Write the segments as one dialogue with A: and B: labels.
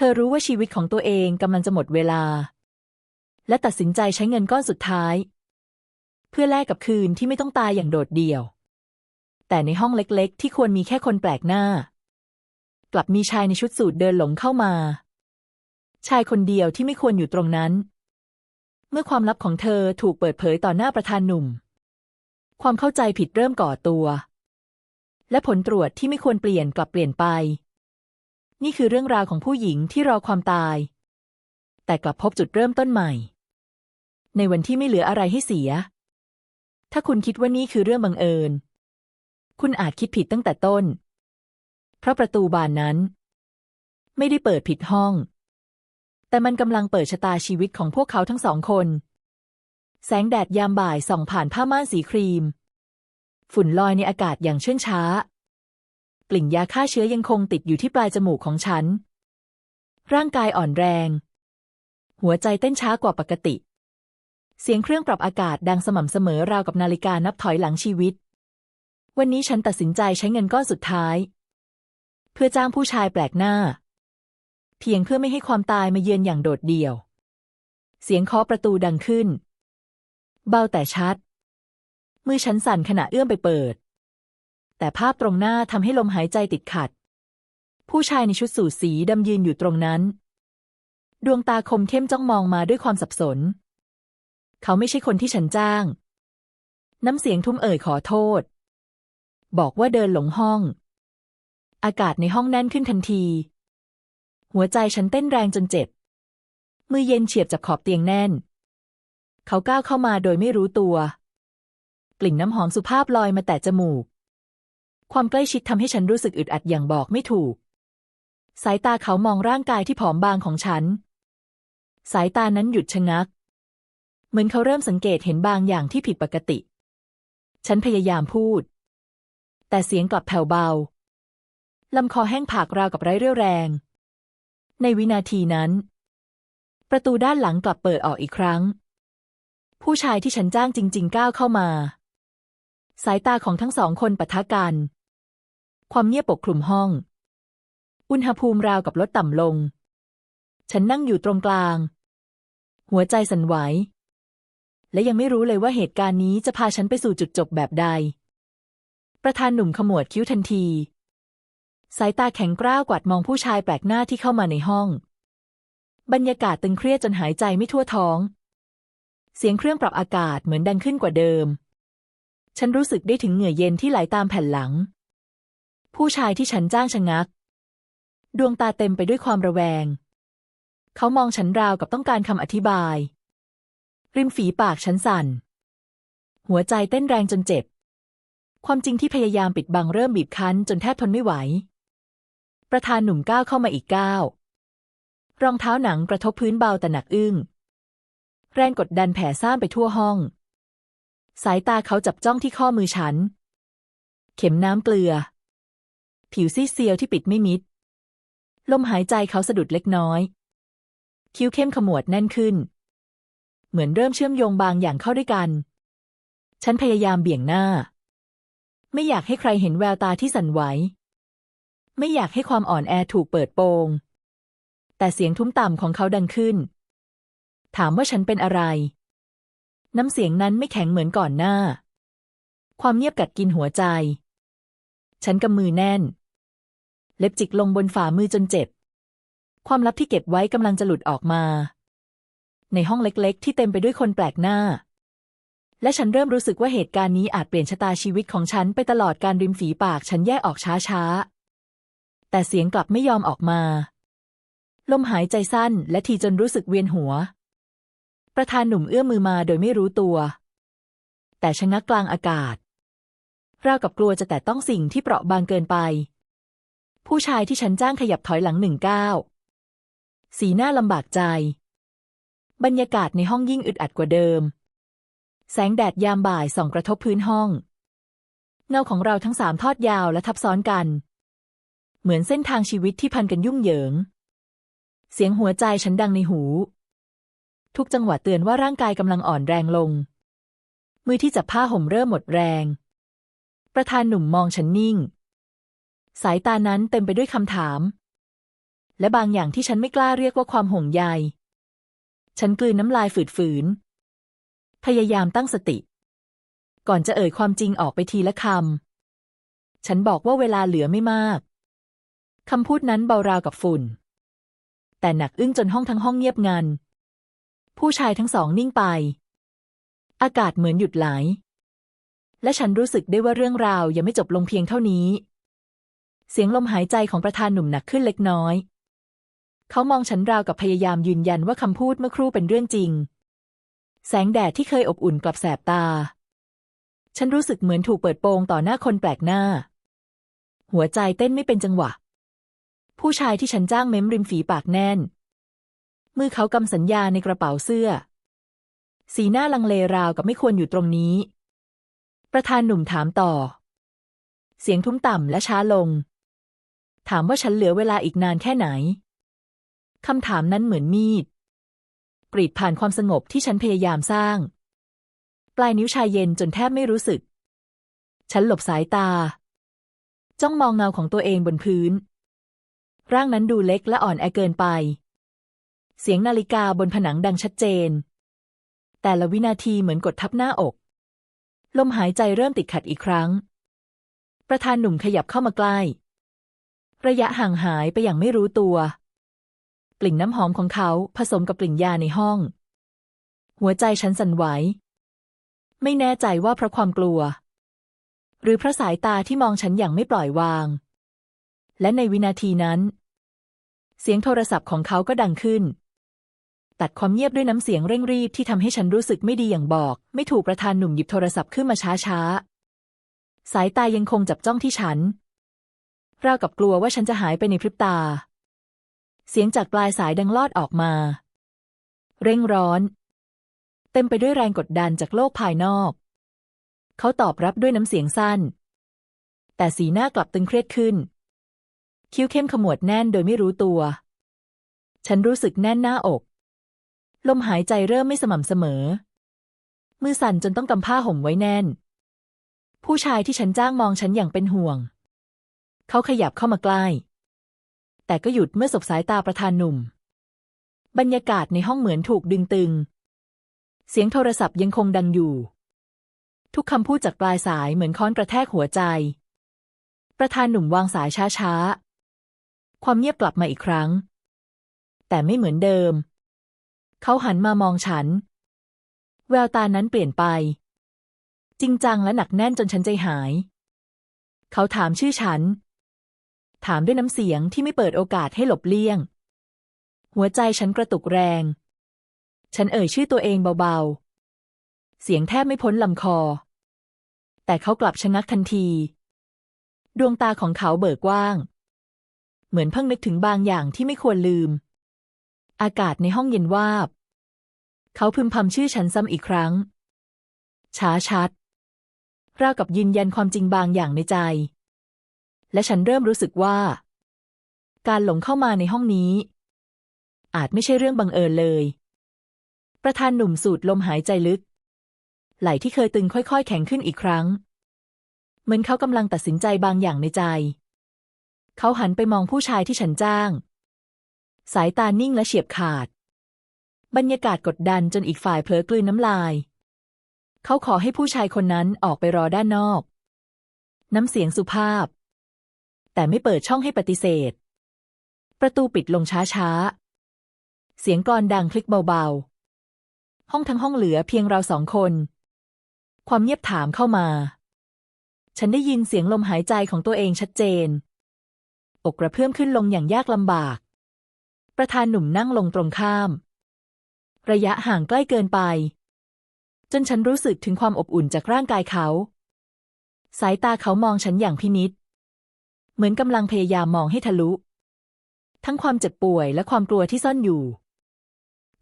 A: ธอรู้ว่าชีวิตของตัวเองกำลังจะหมดเวลา และตัดสินใจใช้เงินก้อนสุดท้าย เพื่อแลกกับคืนที่ไม่ต้องตายอย่างโดดเดี่ยว แต่ในห้องเล็กๆ ที่ควรมีแค่คนแปลกหน้า กลับมีชายในชุดสูทเดินหลงเข้ามา ชายคนเดียวที่ไม่ควรอยู่ตรงนั้น เมื่อความลับของเธอถูกเปิดเผยต่อหน้าประธานหนุ่ม ความเข้าใจผิดเริ่มก่อตัว และผลตรวจที่ไม่ควรเปลี่ยนกลับเปลี่ยนไป นี่คือเรื่องราวของผู้หญิงที่รอความตาย แต่กลับพบจุดเริ่มต้นใหม่ ในวันที่ไม่เหลืออะไรให้เสีย ถ้าคุณคิดว่านี่คือเรื่องบังเอิญ คุณอาจคิดผิดตั้งแต่ต้น เพราะประตูบานนั้น ไม่ได้เปิดผิดห้อง แต่มันกำลังเปิดชะตาชีวิตของพวกเขาทั้งสองคน แสงแดดยามบ่ายส่องผ่านผ้าม่านสีครีม ฝุ่นลอยในอากาศอย่างเชื่องช้า กลิ่นยาฆ่าเชื้อยังคงติดอยู่ที่ปลายจมูกของฉัน ร่างกายอ่อนแรง หัวใจเต้นช้ากว่าปกติ เสียงเครื่องปรับอากาศดังสม่ำเสมอราวกับนาฬิกานับถอยหลังชีวิต วันนี้ฉันตัดสินใจใช้เงินก้อนสุดท้าย เพื่อจ้างผู้ชายแปลกหน้า เพียงเพื่อไม่ให้ความตายมาเยือนอย่างโดดเดี่ยว เสียงเคาะประตูดังขึ้น เบาแต่ชัด มือฉันสั่นขณะเอื้อมไปเปิด แต่ภาพตรงหน้าทำให้ลมหายใจติดขัด ผู้ชายในชุดสูทสีดำยืนอยู่ตรงนั้น ดวงตาคมเข้มจ้องมองมาด้วยความสับสน เขาไม่ใช่คนที่ฉันจ้าง น้ำเสียงทุ้มเอ่ยขอโทษ บอกว่าเดินหลงห้อง อากาศในห้องแน่นขึ้นทันที หัวใจฉันเต้นแรงจนเจ็บ มือเย็นเฉียบจับขอบเตียงแน่น เขาก้าวเข้ามาโดยไม่รู้ตัว กลิ่นน้ำหอมสุภาพลอยมาแต่จมูก ความใกล้ชิดทำให้ฉันรู้สึกอึดอัดอย่างบอกไม่ถูก สายตาเขามองร่างกายที่ผอมบางของฉัน สายตานั้นหยุดชะงัก เหมือนเขาเริ่มสังเกตเห็นบางอย่างที่ผิดปกติ ฉันพยายามพูด แต่เสียงกลับแผ่วเบาลำคอแห้งผากราวกับไร้เรี่ยวแรง ในวินาทีนั้น ประตูด้านหลังกลับเปิดออกอีกครั้ง ผู้ชายที่ฉันจ้างจริง ๆ ก้าวเข้ามา สายตาของทั้งสองคนปะทะกัน ความเงียบปกคลุมห้อง อุณหภูมิราวกับลดต่ำลง ฉันนั่งอยู่ตรงกลาง หัวใจสั่นไหว และยังไม่รู้เลยว่าเหตุการณ์นี้จะพาฉันไปสู่จุดจบแบบใด ประธานหนุ่มขมวดคิ้วทันที สายตาแข็งกร้าวกวาดมองผู้ชายแปลกหน้าที่เข้ามาในห้อง บรรยากาศตึงเครียดจนหายใจไม่ทั่วท้อง เสียงเครื่องปรับอากาศเหมือนดังขึ้นกว่าเดิม ฉันรู้สึกได้ถึงเหงื่อเย็นที่ไหลาตามแผ่นหลัง ผู้ชายที่ฉันจ้างชะงัก ดวงตาเต็มไปด้วยความระแวง เขามองฉันราวกับต้องการคำอธิบาย ริมฝีปากฉันสั่น หัวใจเต้นแรงจนเจ็บ ความจริงที่พยายามปิดบังเริ่มบีบคั้นจนแทบทนไม่ไหว ประธานหนุ่มก้าวเข้ามาอีกก้าวรองเท้าหนังกระทบพื้นเบาแต่หนักอึ้ง แรงกดดันแผ่ซ่านไปทั่วห้อง สายตาเขาจับจ้องที่ข้อมือฉัน เข็มน้ำเกลือ ผิวซีเซียวที่ปิดไม่มิด ลมหายใจเขาสะดุดเล็กน้อย คิ้วเข้มขมวดแน่นขึ้น เหมือนเริ่มเชื่อมโยงบางอย่างเข้าด้วยกัน ฉันพยายามเบี่ยงหน้า ไม่อยากให้ใครเห็นแววตาที่สั่นไหว ไม่อยากให้ความอ่อนแอถูกเปิดโปง แต่เสียงทุ้มต่ำของเขาดังขึ้น ถามว่าฉันเป็นอะไร น้ำเสียงนั้นไม่แข็งเหมือนก่อนหน้า ความเงียบกัดกินหัวใจฉันกำมือแน่น เล็บจิกลงบนฝ่ามือจนเจ็บ ความลับที่เก็บไว้กำลังจะหลุดออกมา ในห้องเล็กๆ ที่เต็มไปด้วยคนแปลกหน้า และฉันเริ่มรู้สึกว่าเหตุการณ์นี้อาจเปลี่ยนชะตาชีวิตของฉันไปตลอดการริมฝีปากฉันแยกออกช้าๆ แต่เสียงกลับไม่ยอมออกมา ลมหายใจสั้นและทีจนรู้สึกเวียนหัว ประธานหนุ่มเอื้อมมือมาโดยไม่รู้ตัว แต่ชะงักกลางอากาศราวกับกลัวจะแตะต้องสิ่งที่เปราะบางเกินไป ผู้ชายที่ฉันจ้างขยับถอยหลังหนึ่งก้าวสีหน้าลำบากใจ บรรยากาศในห้องยิ่งอึดอัดกว่าเดิม แสงแดดยามบ่ายส่องกระทบพื้นห้อง เงาของเราทั้งสามทอดยาวและทับซ้อนกัน เหมือนเส้นทางชีวิตที่พันกันยุ่งเหยิง เสียงหัวใจฉันดังในหู ทุกจังหวะเตือนว่าร่างกายกำลังอ่อนแรงลง มือที่จับผ้าห่มเริ่มหมดแรง ประธานหนุ่มมองฉันนิ่ง สายตานั้นเต็มไปด้วยคำถาม และบางอย่างที่ฉันไม่กล้าเรียกว่าความห่วงใย ฉันกลืนน้ำลายฝืนๆพยายามตั้งสติ ก่อนจะเอ่ยความจริงออกไปทีละคำ ฉันบอกว่าเวลาเหลือไม่มาก คำพูดนั้นเบาราวกับฝุ่น แต่หนักอึ้งจนห้องทั้งห้องเงียบงัน ผู้ชายทั้งสองนิ่งไป อากาศเหมือนหยุดไหล และฉันรู้สึกได้ว่าเรื่องราวยังไม่จบลงเพียงเท่านี้ เสียงลมหายใจของประธานหนุ่มหนักขึ้นเล็กน้อย เขามองฉันราวกับพยายามยืนยันว่าคำพูดเมื่อครู่เป็นเรื่องจริง แสงแดดที่เคยอบอุ่นกลับแสบตา ฉันรู้สึกเหมือนถูกเปิดโปงต่อหน้าคนแปลกหน้า หัวใจเต้นไม่เป็นจังหวะ ผู้ชายที่ฉันจ้างเม้มริมฝีปากแน่น มือเขากำสัญญาในกระเป๋าเสื้อ สีหน้าลังเลราวกับไม่ควรอยู่ตรงนี้ ประธานหนุ่มถามต่อเสียงทุ้มต่ำและช้าลง ถามว่าฉันเหลือเวลาอีกนานแค่ไหน คำถามนั้นเหมือนมีดปรีดผ่านความสงบที่ฉันพยายามสร้าง ปลายนิ้วชายเย็นจนแทบไม่รู้สึก ฉันหลบสายตา จ้องมองเงาของตัวเองบนพื้น ร่างนั้นดูเล็กและอ่อนแอเกินไป เสียงนาฬิกาบนผนังดังชัดเจน แต่ละวินาทีเหมือนกดทับหน้าอก ลมหายใจเริ่มติดขัดอีกครั้ง ประธานหนุ่มขยับเข้ามาใกล้ ระยะห่างหายไปอย่างไม่รู้ตัว กลิ่นน้ำหอมของเขาผสมกับกลิ่นยาในห้อง หัวใจฉันสั่นไหว ไม่แน่ใจว่าเพราะความกลัว หรือเพราะสายตาที่มองฉันอย่างไม่ปล่อยวาง และในวินาทีนั้น เสียงโทรศัพท์ของเขาก็ดังขึ้น ตัดความเงียบด้วยน้ำเสียงเร่งรีบที่ทำให้ฉันรู้สึกไม่ดีอย่างบอก ไม่ถูกประธานหนุ่มหยิบโทรศัพท์ขึ้นมาช้าๆสายตายังคงจับจ้องที่ฉัน ราวกับกลัวว่าฉันจะหายไปในพริบตา เสียงจากปลายสายดังลอดออกมา เร่งร้อน เต็มไปด้วยแรงกดดันจากโลกภายนอก เขาตอบรับด้วยน้ำเสียงสั้น แต่สีหน้ากลับตึงเครียดขึ้น คิ้วเข้มขมวดแน่นโดยไม่รู้ตัว ฉันรู้สึกแน่นหน้าอก ลมหายใจเริ่มไม่สม่ำเสมอ มือสั่นจนต้องกำผ้าห่มไว้แน่น ผู้ชายที่ฉันจ้างมองฉันอย่างเป็นห่วง เขาขยับเข้ามาใกล้ แต่ก็หยุดเมื่อสบสายตาประธานหนุ่ม บรรยากาศในห้องเหมือนถูกดึงตึง เสียงโทรศัพท์ยังคงดังอยู่ ทุกคำพูดจากปลายสายเหมือนค้อนกระแทกหัวใจ ประธานหนุ่มวางสายช้าๆ ความเงียบกลับมาอีกครั้ง แต่ไม่เหมือนเดิม เขาหันมามองฉัน แววตานั้นเปลี่ยนไป จริงจังและหนักแน่นจนฉันใจหายเขาถามชื่อฉัน ถามด้วยน้ำเสียงที่ไม่เปิดโอกาสให้หลบเลี่ยง หัวใจฉันกระตุกแรง ฉันเอ่ยชื่อตัวเองเบาๆ เสียงแทบไม่พ้นลำคอ แต่เขากลับชะงักทันที ดวงตาของเขาเบิกกว้าง เหมือนเพิ่งนึกถึงบางอย่างที่ไม่ควรลืม อากาศในห้องเย็นวาบ เขาพึมพำชื่อฉันซ้ำอีกครั้ง ช้าชัดราวกับยืนยันความจริงบางอย่างในใจ และฉันเริ่มรู้สึกว่า การหลงเข้ามาในห้องนี้ อาจไม่ใช่เรื่องบังเอิญเลย ประธานหนุ่มสูดลมหายใจลึก ไหล่ที่เคยตึงค่อยๆ แข็งขึ้นอีกครั้ง เหมือนเขากำลังตัดสินใจบางอย่างในใจ เขาหันไปมองผู้ชายที่ฉันจ้าง สายตานิ่งและเฉียบขาด บรรยากาศกดดันจนอีกฝ่ายเผลอกลืนน้ำลาย เขาขอให้ผู้ชายคนนั้นออกไปรอด้านนอก น้ำเสียงสุภาพ แต่ไม่เปิดช่องให้ปฏิเสธ ประตูปิดลงช้าๆ เสียงกลอนดังคลิกเบาๆ ห้องทั้งห้องเหลือเพียงเราสองคน ความเงียบถามเข้ามา ฉันได้ยินเสียงลมหายใจของตัวเองชัดเจน อกกระเพื่อมขึ้นลงอย่างยากลำบาก ประธานหนุ่มนั่งลงตรงข้าม ระยะห่างใกล้เกินไป จนฉันรู้สึกถึงความอบอุ่นจากร่างกายเขา สายตาเขามองฉันอย่างพินิษ เหมือนกำลังพยายามมองให้ทะลุ ทั้งความเจ็บป่วยและความกลัวที่ซ่อนอยู่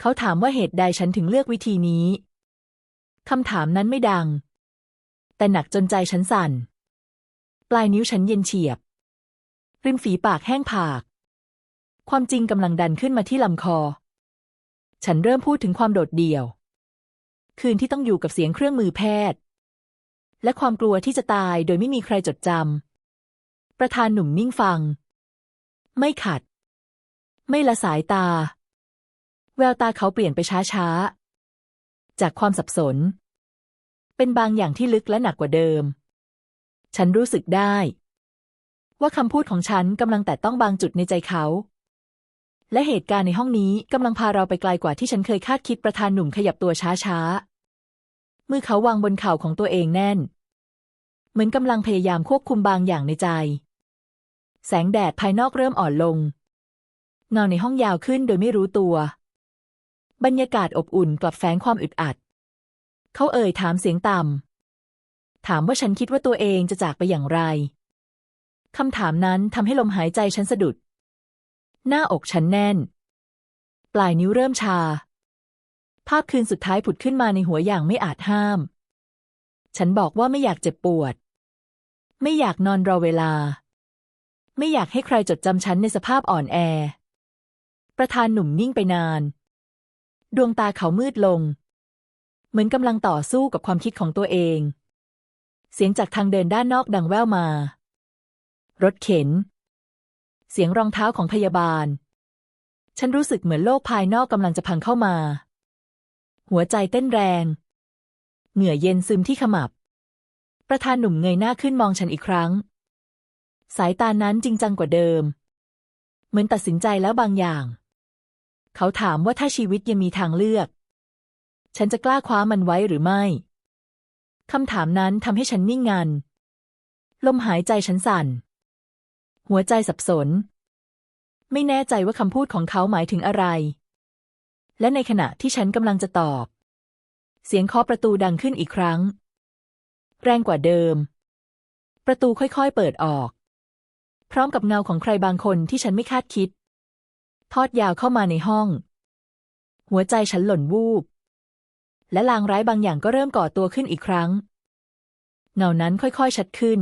A: เขาถามว่าเหตุใดฉันถึงเลือกวิธีนี้คำถามนั้นไม่ดัง แต่หนักจนใจฉันสั่น ปลายนิ้วฉันเย็นเฉียบ ริมฝีปากแห้งผาก ความจริงกำลังดันขึ้นมาที่ลำคอ ฉันเริ่มพูดถึงความโดดเดี่ยว คืนที่ต้องอยู่กับเสียงเครื่องมือแพทย์ และความกลัวที่จะตายโดยไม่มีใครจดจำ ประธานหนุ่มนิ่งฟัง ไม่ขัด ไม่ละสายตา แววตาเขาเปลี่ยนไปช้าๆ จากความสับสน เป็นบางอย่างที่ลึกและหนักกว่าเดิม ฉันรู้สึกได้ ว่าคำพูดของฉันกำลังแตะต้องบางจุดในใจเขาและเหตุการณ์ในห้องนี้กำลังพาเราไปไกลกว่าที่ฉันเคยคาดคิดประธานหนุ่มขยับตัวช้าๆมือเขาวางบนเข่าของตัวเองแน่น เหมือนกำลังพยายามควบคุมบางอย่างในใจ แสงแดดภายนอกเริ่มอ่อนลง เงาในห้องยาวขึ้นโดยไม่รู้ตัว บรรยากาศอบอุ่นกลับแฝงความอึดอัด เขาเอ่ยถามเสียงต่ำ ถามว่าฉันคิดว่าตัวเองจะจากไปอย่างไร คำถามนั้นทำให้ลมหายใจฉันสะดุด หน้าอกฉันแน่น ปลายนิ้วเริ่มชา ภาพคืนสุดท้ายผุดขึ้นมาในหัวอย่างไม่อาจห้าม ฉันบอกว่าไม่อยากเจ็บปวด ไม่อยากนอนรอเวลา ไม่อยากให้ใครจดจำฉันในสภาพอ่อนแอ ประธานหนุ่มนิ่งไปนาน ดวงตาเขามืดลง เหมือนกำลังต่อสู้กับความคิดของตัวเอง เสียงจากทางเดินด้านนอกดังแว่วมา รถเข็น เสียงรองเท้าของพยาบาล ฉันรู้สึกเหมือนโลกภายนอกกำลังจะพังเข้ามา หัวใจเต้นแรง เหงื่อเย็นซึมที่ขมับ ประธานหนุ่มเงยหน้าขึ้นมองฉันอีกครั้ง สายตานั้นจริงจังกว่าเดิม เหมือนตัดสินใจแล้วบางอย่าง เขาถามว่าถ้าชีวิตยังมีทางเลือก ฉันจะกล้าคว้ามันไว้หรือไม่คำถามนั้นทำให้ฉันนิ่งงัน ลมหายใจฉันสั่น หัวใจสับสน ไม่แน่ใจว่าคำพูดของเขาหมายถึงอะไร และในขณะที่ฉันกำลังจะตอบ เสียงเคาะประตูดังขึ้นอีกครั้ง แรงกว่าเดิม ประตูค่อยๆเปิดออก พร้อมกับเงาของใครบางคนที่ฉันไม่คาดคิด ทอดยาวเข้ามาในห้อง หัวใจฉันหล่นวูบ และลางร้ายบางอย่างก็เริ่มก่อตัวขึ้นอีกครั้ง เงานั้นค่อยๆชัดขึ้น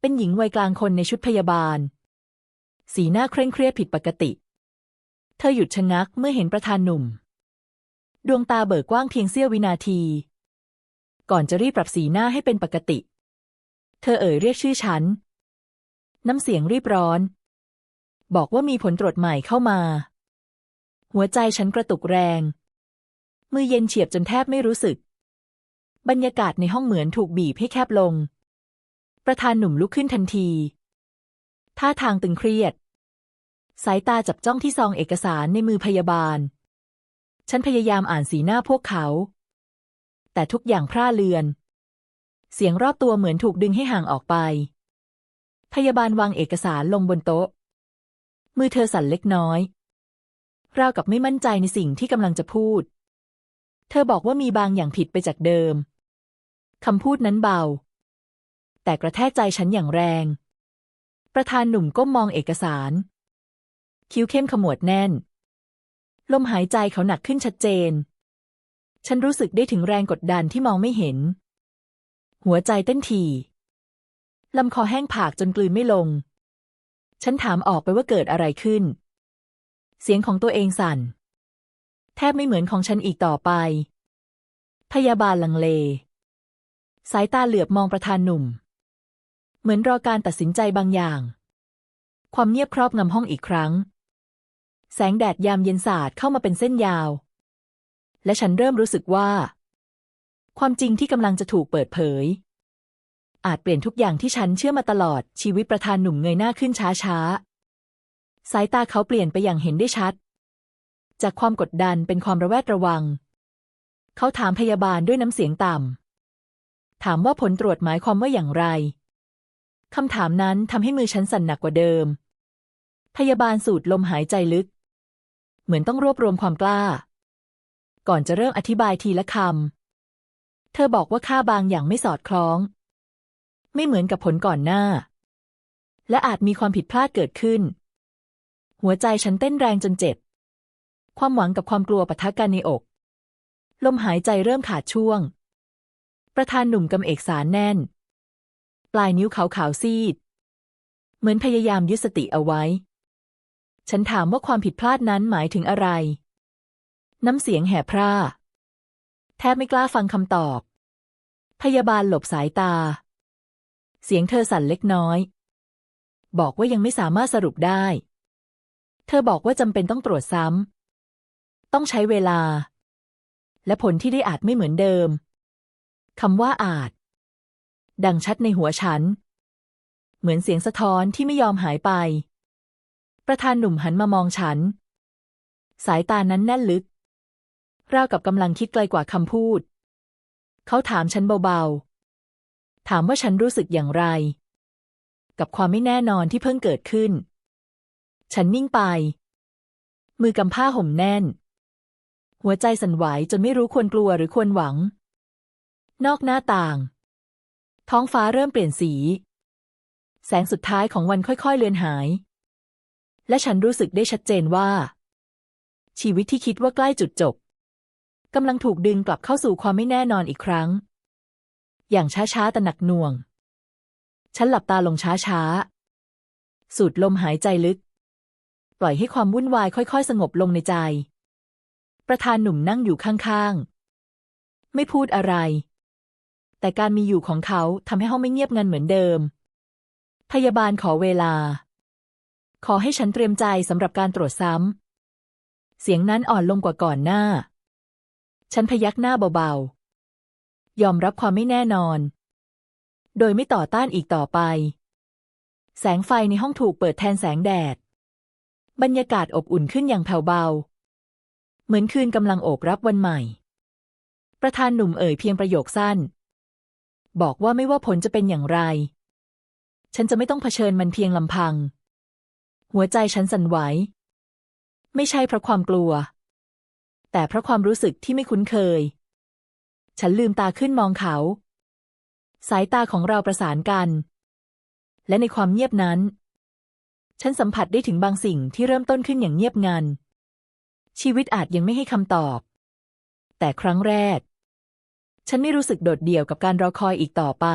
A: เป็นหญิงวัยกลางคนในชุดพยาบาล สีหน้าเคร่งเครียดผิดปกติ เธอหยุดชะงักเมื่อเห็นประธานหนุ่ม ดวงตาเบิกกว้างเพียงเสี้ยววินาที ก่อนจะรีบปรับสีหน้าให้เป็นปกติ เธอเอ่ยเรียกชื่อฉัน น้ำเสียงรีบร้อน บอกว่ามีผลตรวจใหม่เข้ามา หัวใจฉันกระตุกแรง มือเย็นเฉียบจนแทบไม่รู้สึก บรรยากาศในห้องเหมือนถูกบีบให้แคบลง ประธานหนุ่มลุกขึ้นทันที ท่าทางตึงเครียด สายตาจับจ้องที่ซองเอกสารในมือพยาบาล ฉันพยายามอ่านสีหน้าพวกเขา แต่ทุกอย่างพร่าเลือน เสียงรอบตัวเหมือนถูกดึงให้ห่างออกไป พยาบาลวางเอกสารลงบนโต๊ะ มือเธอสั่นเล็กน้อย ราวกับไม่มั่นใจในสิ่งที่กำลังจะพูด เธอบอกว่ามีบางอย่างผิดไปจากเดิมคำพูดนั้นเบา แต่กระแทกใจฉันอย่างแรง ประธานหนุ่มก้มมองเอกสาร คิ้วเข้มขมวดแน่น ลมหายใจเขาหนักขึ้นชัดเจน ฉันรู้สึกได้ถึงแรงกดดันที่มองไม่เห็น หัวใจเต้นถี่ ลำคอแห้งผากจนกลืนไม่ลง ฉันถามออกไปว่าเกิดอะไรขึ้น เสียงของตัวเองสั่น แทบไม่เหมือนของฉันอีกต่อไป พยาบาลลังเล สายตาเหลือบมองประธานหนุ่ม เหมือนรอการตัดสินใจบางอย่าง ความเงียบครอบงำห้องอีกครั้ง แสงแดดยามเย็นสาดเข้ามาเป็นเส้นยาว และฉันเริ่มรู้สึกว่า ความจริงที่กำลังจะถูกเปิดเผย อาจเปลี่ยนทุกอย่างที่ฉันเชื่อมาตลอด ชีวิตประธานหนุ่มเงยหน้าขึ้นช้าๆสายตาเขาเปลี่ยนไปอย่างเห็นได้ชัด จากความกดดันเป็นความระแวดระวัง เขาถามพยาบาลด้วยน้ำเสียงต่ำ ถามว่าผลตรวจหมายความว่าอย่างไร คำถามนั้นทำให้มือฉันสั่นหนักกว่าเดิม พยาบาลสูดลมหายใจลึก เหมือนต้องรวบรวมความกล้า ก่อนจะเริ่มอธิบายทีละคำ เธอบอกว่าค่าบางอย่างไม่สอดคล้อง ไม่เหมือนกับผลก่อนหน้า และอาจมีความผิดพลาดเกิดขึ้น หัวใจฉันเต้นแรงจนเจ็บ ความหวังกับความกลัวปะทะกันในอก ลมหายใจเริ่มขาดช่วง ประธานหนุ่มกำเอกสารแน่น ปลายนิ้วขาขาวซีด เหมือนพยายามยึดสติเอาไว้ ฉันถามว่าความผิดพลาดนั้นหมายถึงอะไร น้ำเสียงแหบพร่าแทบไม่กล้าฟังคำตอบ พยาบาลหลบสายตา เสียงเธอสั่นเล็กน้อย บอกว่ายังไม่สามารถสรุปได้ เธอบอกว่าจำเป็นต้องตรวจซ้ำ ต้องใช้เวลา และผลที่ได้อาจไม่เหมือนเดิม คำว่าอาจ ดังชัดในหัวฉัน เหมือนเสียงสะท้อนที่ไม่ยอมหายไป ประธานหนุ่มหันมามองฉัน สายตานั้นแน่นลึกราวกับกำลังคิดไกลกว่าคำพูด เขาถามฉันเบาๆ ถามว่าฉันรู้สึกอย่างไร กับความไม่แน่นอนที่เพิ่งเกิดขึ้น ฉันนิ่งไป มือกำผ้าห่มแน่น หัวใจสั่นไหวจนไม่รู้ควรกลัวหรือควรหวัง นอกหน้าต่าง ท้องฟ้าเริ่มเปลี่ยนสี แสงสุดท้ายของวันค่อยๆเลือนหาย และฉันรู้สึกได้ชัดเจนว่า ชีวิตที่คิดว่าใกล้จุดจบกำลังถูกดึงกลับเข้าสู่ความไม่แน่นอนอีกครั้ง อย่างช้าๆแต่หนักหน่วง ฉันหลับตาลงช้าๆ สูดลมหายใจลึก ปล่อยให้ความวุ่นวายค่อยๆ สงบลงในใจ ประธานหนุ่มนั่งอยู่ข้างๆ ไม่พูดอะไร แต่การมีอยู่ของเขาทำให้ห้องไม่เงียบงันเหมือนเดิม พยาบาลขอเวลา ขอให้ฉันเตรียมใจสำหรับการตรวจซ้ำเสียงนั้นอ่อนลงกว่าก่อนหน้า ฉันพยักหน้าเบาๆ ยอมรับความไม่แน่นอน โดยไม่ต่อต้านอีกต่อไป แสงไฟในห้องถูกเปิดแทนแสงแดด บรรยากาศอบอุ่นขึ้นอย่างแผ่วเบา เหมือนคืนกำลังโอบรับวันใหม่ ประธานหนุ่มเอ่ยเพียงประโยคสั้น บอกว่าไม่ว่าผลจะเป็นอย่างไร ฉันจะไม่ต้องเผชิญมันเพียงลำพัง หัวใจฉันสั่นไหว ไม่ใช่เพราะความกลัว แต่เพราะความรู้สึกที่ไม่คุ้นเคย ฉันลืมตาขึ้นมองเขา สายตาของเราประสานกัน และในความเงียบนั้น ฉันสัมผัสได้ถึงบางสิ่งที่เริ่มต้นขึ้นอย่างเงียบงัน ชีวิตอาจยังไม่ให้คำตอบ แต่ครั้งแรก ฉันไม่รู้สึกโดดเดี่ยวกับการรอคอยอีกต่อไป